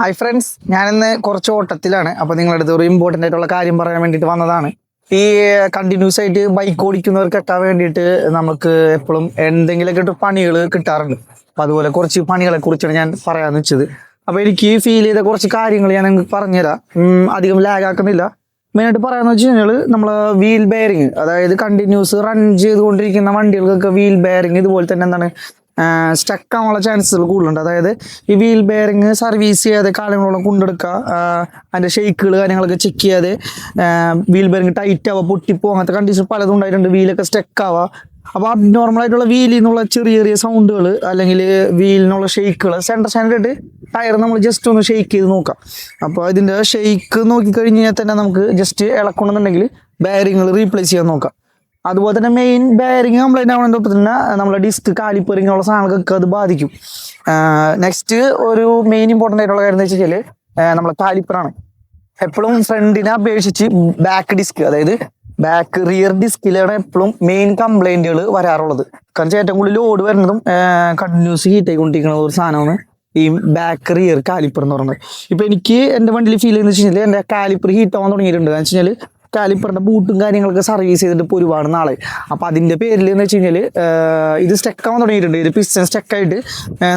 Hi friends ഞാനിന്ന് കുറച്ച് ഓട്ടത്തിലാണ്. അപ്പോൾ നിങ്ങളുടെ അടുത്ത് ഒരു ഇമ്പോർട്ടന്റ് ആയിട്ടുള്ള കാര്യം പറയാൻ വേണ്ടിയിട്ട് വന്നതാണ്. ഈ കണ്ടിന്യൂസ് ആയിട്ട് ബൈക്ക് ഓടിക്കുന്നവർക്ക് എത്താൻ വേണ്ടിയിട്ട് നമുക്ക് എപ്പോഴും എന്തെങ്കിലുമൊക്കെ പണികൾ കിട്ടാറുണ്ട്. അപ്പോൾ അതുപോലെ കുറച്ച് പണികളെ കുറിച്ചാണ് ഞാൻ പറയാമെന്ന് വെച്ചത്. അപ്പോൾ എനിക്ക് ഫീൽ ചെയ്ത കുറച്ച് കാര്യങ്ങൾ ഞാൻ നിങ്ങൾക്ക് പറഞ്ഞുതരാം. അധികം ലാഗ് ആക്കുന്നില്ല. മെയിനായിട്ട് പറയാന്ന് വെച്ച് കഴിഞ്ഞാൽ നമ്മൾ വീൽ ബെയറിങ് അതായത് കണ്ടിന്യൂസ് റൺ ചെയ്തുകൊണ്ടിരിക്കുന്ന വണ്ടികൾക്കൊക്കെ വീൽ ബെയറിങ് ഇതുപോലെ തന്നെ എന്താണ് സ്റ്റക്ക് ആവാനുള്ള ചാൻസുകൾ കൂടുതലുണ്ട്. അതായത് ഈ വീൽ ബെയറിങ് സർവീസ് ചെയ്യാതെ കാലങ്ങളോളം കൊണ്ടെടുക്കുക അതിന്റെ ഷെയ്ക്കുകൾ കാര്യങ്ങളൊക്കെ ചെക്ക് ചെയ്യാതെ വീൽ ബെയറിങ് ടൈറ്റ് ആവുക പൊട്ടിപ്പോ അങ്ങനത്തെ കണ്ടീഷൻ പലതും ഉണ്ടായിട്ടുണ്ട്. വീലൊക്കെ സ്റ്റക്ക് ആവുക അപ്പോൾ അബ്നോർമൽ ആയിട്ടുള്ള വീലിൽ നിന്നുള്ള ചെറിയ ചെറിയ സൗണ്ടുകൾ അല്ലെങ്കിൽ വീലിനുള്ള ഷെയ്ക്കുകൾ സെന്റർ സ്റ്റാൻഡേർഡ് ടയർ നമ്മൾ ജസ്റ്റ് ഒന്ന് ഷെയ്ക്ക് ചെയ്ത് നോക്കാം. അപ്പോൾ ഇതിന്റെ ഷെയ്ക്ക് നോക്കിക്കഴിഞ്ഞ് കഴിഞ്ഞാൽ തന്നെ നമുക്ക് ജസ്റ്റ് ഇളക്കണമെന്നുണ്ടെങ്കിൽ ബാരിങ്ങൾ റീപ്ലേസ് ചെയ്യാൻ നോക്കാം. അതുപോലെ തന്നെ മെയിൻ ബെയറിങ് കംപ്ലൈന്റ് ആവണതൊപ്പം തന്നെ നമ്മളെ ഡിസ്ക് കാലിപ്പറിങ്ങുള്ള സാധനങ്ങൾക്കൊക്കെ അത് ബാധിക്കും. നെക്സ്റ്റ് ഒരു മെയിൻ ഇമ്പോർട്ടന്റ് ആയിട്ടുള്ള കാര്യം എന്ന് വെച്ച് കഴിഞ്ഞാൽ നമ്മളെ കാലിപ്പറാണ്. എപ്പോഴും ഫ്രണ്ടിനെ അപേക്ഷിച്ച് ബാക്ക് ഡിസ്ക് അതായത് ബാക്ക് റിയർ ഡിസ്കിലാണ് എപ്പോഴും മെയിൻ കംപ്ലൈന്റുകൾ വരാറുള്ളത്. കാരണം ഏറ്റവും കൂടുതൽ ലോഡ് വരുന്നതും കണ്ടിന്യൂസ് ഹീറ്റ് ആയിക്കൊണ്ടിരിക്കുന്ന ഒരു സാധനമാണ് ഈ ബാക്ക് റിയർ കാലിപ്പർ എന്ന് പറയുന്നത്. ഇപ്പൊ എനിക്ക് എന്റെ വണ്ടിയിൽ ഫീൽ ചെയ്യുന്നത് വെച്ച് കഴിഞ്ഞാൽ എന്റെ കാലിപ്പർ ഹീറ്റ് ആവാൻ തുടങ്ങിയിട്ടുണ്ട്. എന്ന് വെച്ച് കഴിഞ്ഞാൽ കാലിപ്പറിന്റെ ബൂട്ടും കാര്യങ്ങളൊക്കെ സർവീസ് ചെയ്തിട്ട് ഇപ്പോൾ ഒരുപാട് നാളെ അപ്പോൾ അതിന്റെ പേരിൽ എന്ന് വെച്ച് കഴിഞ്ഞാൽ ഇത് സ്റ്റക്ക് ആവാൻ തുടങ്ങിയിട്ടുണ്ട്. ഇത് പിസ്റ്റൻ സ്റ്റെക്കായിട്ട്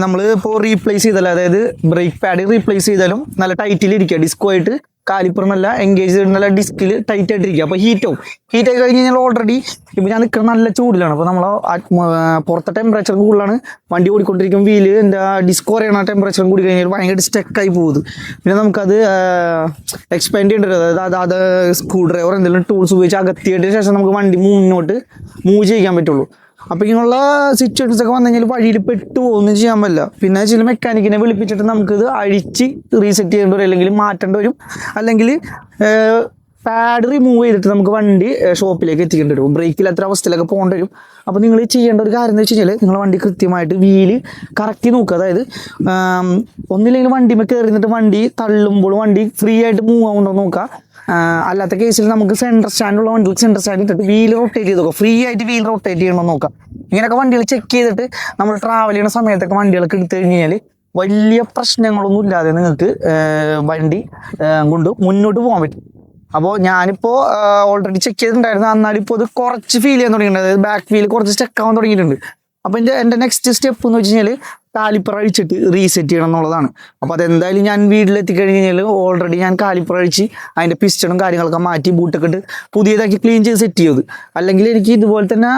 നമ്മൾ ഇപ്പോൾ റീപ്ലേസ് ചെയ്താലും അതായത് ബ്രേക്ക് പാഡ് റീപ്ലേസ് ചെയ്താലും നല്ല ടൈറ്റിൽ ഇരിക്കുക. ഡിസ്കോ ആയിട്ട് കാലിപ്പർ നല്ല എൻഗേജ് നല്ല ഡിസ്കിൽ ടൈറ്റ് ആയിട്ടിരിക്കുക. അപ്പോൾ ഹീറ്റ് ആവും ഹീറ്റ് ആയി കഴിഞ്ഞ് കഴിഞ്ഞാൽ ഓൾറെഡി ഇപ്പോൾ ഞാൻ നിൽക്കുന്ന നല്ല ചൂടിലാണ്. അപ്പോൾ നമ്മൾ പുറത്തെ ടെമ്പറേച്ചർ കൂടുതലാണ്. വണ്ടി ഓടിക്കൊണ്ടിരിക്കും വീൽ എന്റെ ഡിസ്ക് കുറയണ ടെമ്പറേച്ചറും കൂടി കഴിഞ്ഞാൽ ഭയങ്കര സ്റ്റക്കായി പോകുന്നത് പിന്നെ നമുക്കത് എക്സ്പാൻഡ് ചെയ്യേണ്ടി വരും. അതായത് അത് സ്ക്രൂ ഡ്രൈവർ എന്തെങ്കിലും ടൂൾസ് ഉപയോഗിച്ച് അകത്തിയതിന് ശേഷം നമുക്ക് വണ്ടി മുന്നോട്ട് മൂവ് ചെയ്യാൻ പറ്റുള്ളൂ. അപ്പോൾ ഇങ്ങനെയുള്ള സിറ്റുവേഷൻസ് ഒക്കെ വന്നു കഴിഞ്ഞാൽ വഴിയിൽ പെട്ടു ഒന്നും ചെയ്യാൻ പറ്റില്ല. പിന്നെ ചില മെക്കാനിക്കിനെ വിളിപ്പിച്ചിട്ട് നമുക്കിത് അഴിച്ച് റീസെറ്റ് ചെയ്യേണ്ടി വരും അല്ലെങ്കിൽ മാറ്റേണ്ടി വരും. അല്ലെങ്കിൽ പാഡ് റിമൂവ് ചെയ്തിട്ട് നമുക്ക് വണ്ടി ഷോപ്പിലേക്ക് എത്തിക്കേണ്ടി വരും. ബ്രേക്കിൽ എത്ര അവസ്ഥയിലൊക്കെ പോകേണ്ടി വരും. അപ്പോൾ നിങ്ങൾ ചെയ്യേണ്ട ഒരു കാര്യം എന്ന് വെച്ച് കഴിഞ്ഞാൽ നിങ്ങൾ വണ്ടി കൃത്യമായിട്ട് വീൽ കറക്റ്റ് നോക്കുക. അതായത് ഒന്നില്ലെങ്കിൽ വണ്ടിമേ കയറി നിന്നിട്ട് വണ്ടി തള്ളുമ്പോൾ വണ്ടി ഫ്രീ ആയിട്ട് മൂവ് ആവുന്നുണ്ടോ നോക്കുക. അല്ലാത്ത കേസിൽ നമുക്ക് സെന്റർ സ്റ്റാൻഡുള്ള വണ്ടികൾ സെന്റർ സ്റ്റാൻഡ് ഇട്ടിട്ട് വീൽ റൊട്ടേറ്റ് ചെയ്ത് നോക്കാം ഫ്രീ ആയിട്ട് വീൽ റൊട്ടേറ്റ് ചെയ്യണമെന്ന് നോക്കാം ഇങ്ങനെയൊക്കെ വണ്ടികൾ ചെക്ക് ചെയ്തിട്ട് നമ്മൾ ട്രാവൽ ചെയ്യുന്ന സമയത്തൊക്കെ വണ്ടികളൊക്കെ എടുത്തു കഴിഞ്ഞ് കഴിഞ്ഞാൽ വലിയ പ്രശ്നങ്ങളൊന്നും ഇല്ലാതെ നിങ്ങൾക്ക് വണ്ടി കൊണ്ട് മുന്നോട്ട് പോകാൻ പറ്റും. അപ്പോൾ ഞാനിപ്പോൾ ഓൾറെഡി ചെക്ക് ചെയ്തിട്ടുണ്ടായിരുന്നു. എന്നാലും ഇപ്പോൾ ഇത് കുറച്ച് ഫീൽ ചെയ്യാൻ തുടങ്ങിയിട്ടുണ്ട്. അതായത് ബാക്ക് ഫീൽ കുറച്ച് സ്റ്റക്ക് ആവാൻ തുടങ്ങിയിട്ടുണ്ട്. അപ്പോൾ എന്റെ എന്റെ നെക്സ്റ്റ് സ്റ്റെപ്പ് എന്ന് വെച്ച് കഴിഞ്ഞാൽ കാലിപ്പർ അഴിച്ചിട്ട് റീസെറ്റ് ചെയ്യണം എന്നുള്ളതാണ്. അപ്പോൾ അതെന്തായാലും ഞാൻ വീട്ടിലെത്തിക്കഴിഞ്ഞ് കഴിഞ്ഞാൽ ഓൾറെഡി ഞാൻ കാലിപ്പർ അഴിച്ച് അതിന്റെ പിസ്റ്റണും കാര്യങ്ങളൊക്കെ മാറ്റി ബൂട്ടൊക്കെ ഇട്ട് പുതിയതാക്കി ക്ലീൻ ചെയ്ത് സെറ്റ് ചെയ്തത് അല്ലെങ്കിൽ എനിക്ക് ഇതുപോലെ തന്നെ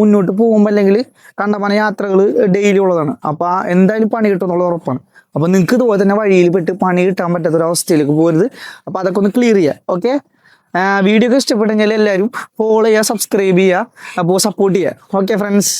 മുന്നോട്ട് പോകുമ്പോൾ അല്ലെങ്കിൽ കണ്ടമാന യാത്രകൾ ഡെയിലി ഉള്ളതാണ്. അപ്പോൾ എന്തായാലും പണി കിട്ടുമെന്നുള്ള ഉറപ്പാണ്. അപ്പോൾ നിങ്ങൾക്ക് ഇതുപോലെ തന്നെ വഴിയിൽ പെട്ട് പണി കിട്ടാൻ പറ്റാത്ത അവസ്ഥയിലേക്ക് പോകരുത്. അപ്പോൾ അതൊക്കെ ഒന്ന് ക്ലിയർ ചെയ്യുക ഓക്കെ വീഡിയോ ഒക്കെ ഇഷ്ടപ്പെട്ടെങ്കിൽ എല്ലാവരും ഫോളോ ചെയ്യുക സബ്സ്ക്രൈബ് ചെയ്യുക. അപ്പോൾ സപ്പോർട്ട് ചെയ്യുക. Okay friends